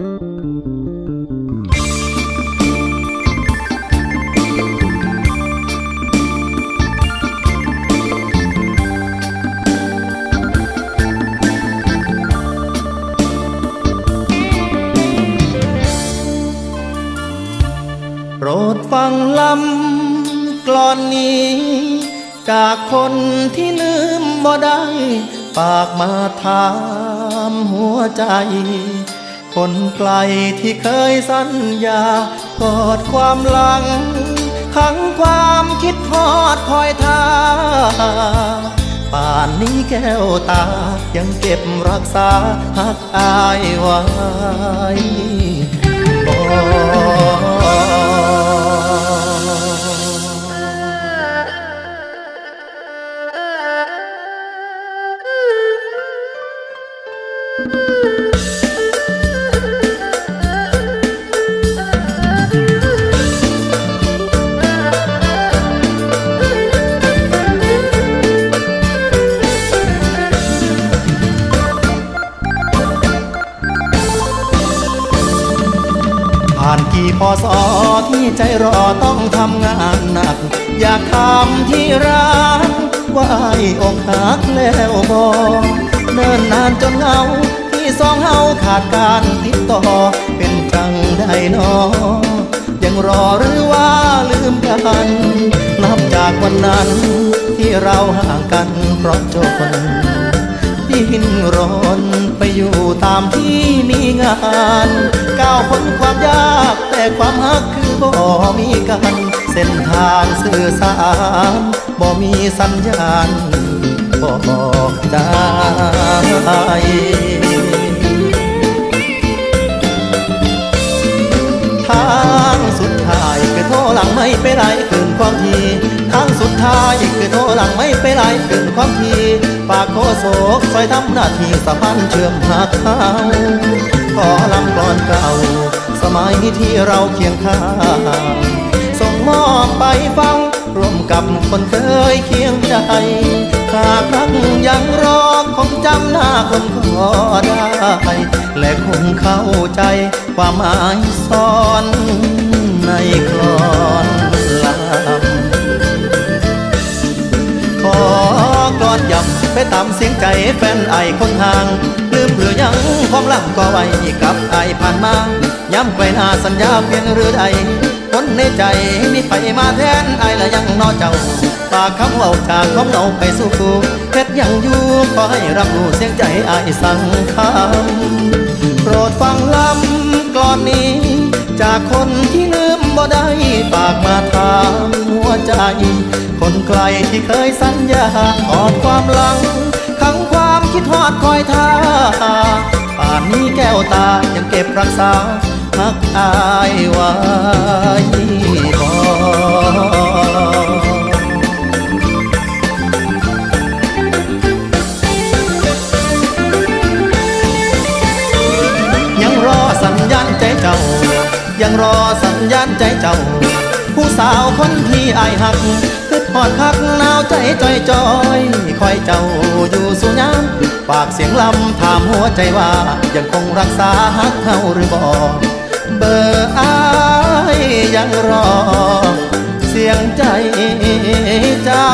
โปรดฟังลำกลอนนี้ จากคนที่ลืมบ่ได้ ปากมาถามหัวใจ คนไกลที่เคยสัญญากอดความหลังขังความคิดทอดคอยท่าป่านนี้แก้วตายังเก็บรักษาหักอายไว้ พอสอที่ใจรอต้องทำงานหนัก อยากทำที่รักว่าไอ้อกหักแล้วบอเนิ่นนานจนเงาที่สองเฮาขาดการติดต่อเป็นจังได้นอยังรอหรือว่าลืมกันนับจากวันนั้นที่เราห่างกันเพราะจนดิ้นรนไปอยู่ตามที่มีงาน ก้าวพ้นความยาก แต่ความฮักคือบ่มีกัน เส้นทางสื่อสารบ่มีสัญญาณบอกใจทางสุดท้ายคือโทรหลังไม่ไปไรเกินความทีทางสุดท้ายคือโทรหลังไม่ไปไรเกินความทีฝากโคโศกซอยทำหน้าที่สะพานเชื่อมหาเขา ขอลำก่อนเก่า สมัยที่เราเคียงข้างส่งมอบไปฟัง ร่วมกับคนเคยเคียงใจหากรักยังรอคงจำหน้าคนขอได้ และคงเข้าใจความหมายซ่อนในกลอนลำขอกอดย้ำไปตามเสียงใจแฟนไอคนห่าง เพื่อยังความลังก็ไว้กับไอผ่านมาย้ำไปหน้าสัญญาเพียงหรือใดคนในใจนี่ไปมาแทนไอละยังนอเจ้าฝากคำเว่าจากของเราไปสู่กูเพชรยังอยู่ขอให้รับรู้เสียงใจไอสั่งคำโปรดฟังลำกลอนนี้ จากคนที่ลืมบ่ได้ฝากมาถามหัวใจ คนไกลที่เคยสัญญากอดความหลังขังความคิดทอดคอยท่า ป่านนี้แก้วตายังเก็บรักษาหักอายไว้บ่ยังรอสัญญาณใจเจ้า ยังรอสัญญาณใจเจ้า ผู้สาวคนที่อายหักคืดหอดคักนาว ใจจอยจอยคอยเจ้าอยู่สู่ยามฝากเสียงลำถามหัวใจว่ายังคงรักษาฮักเฮาหรือบ่เบอร์อายยังรอ เสียงใจเจ้า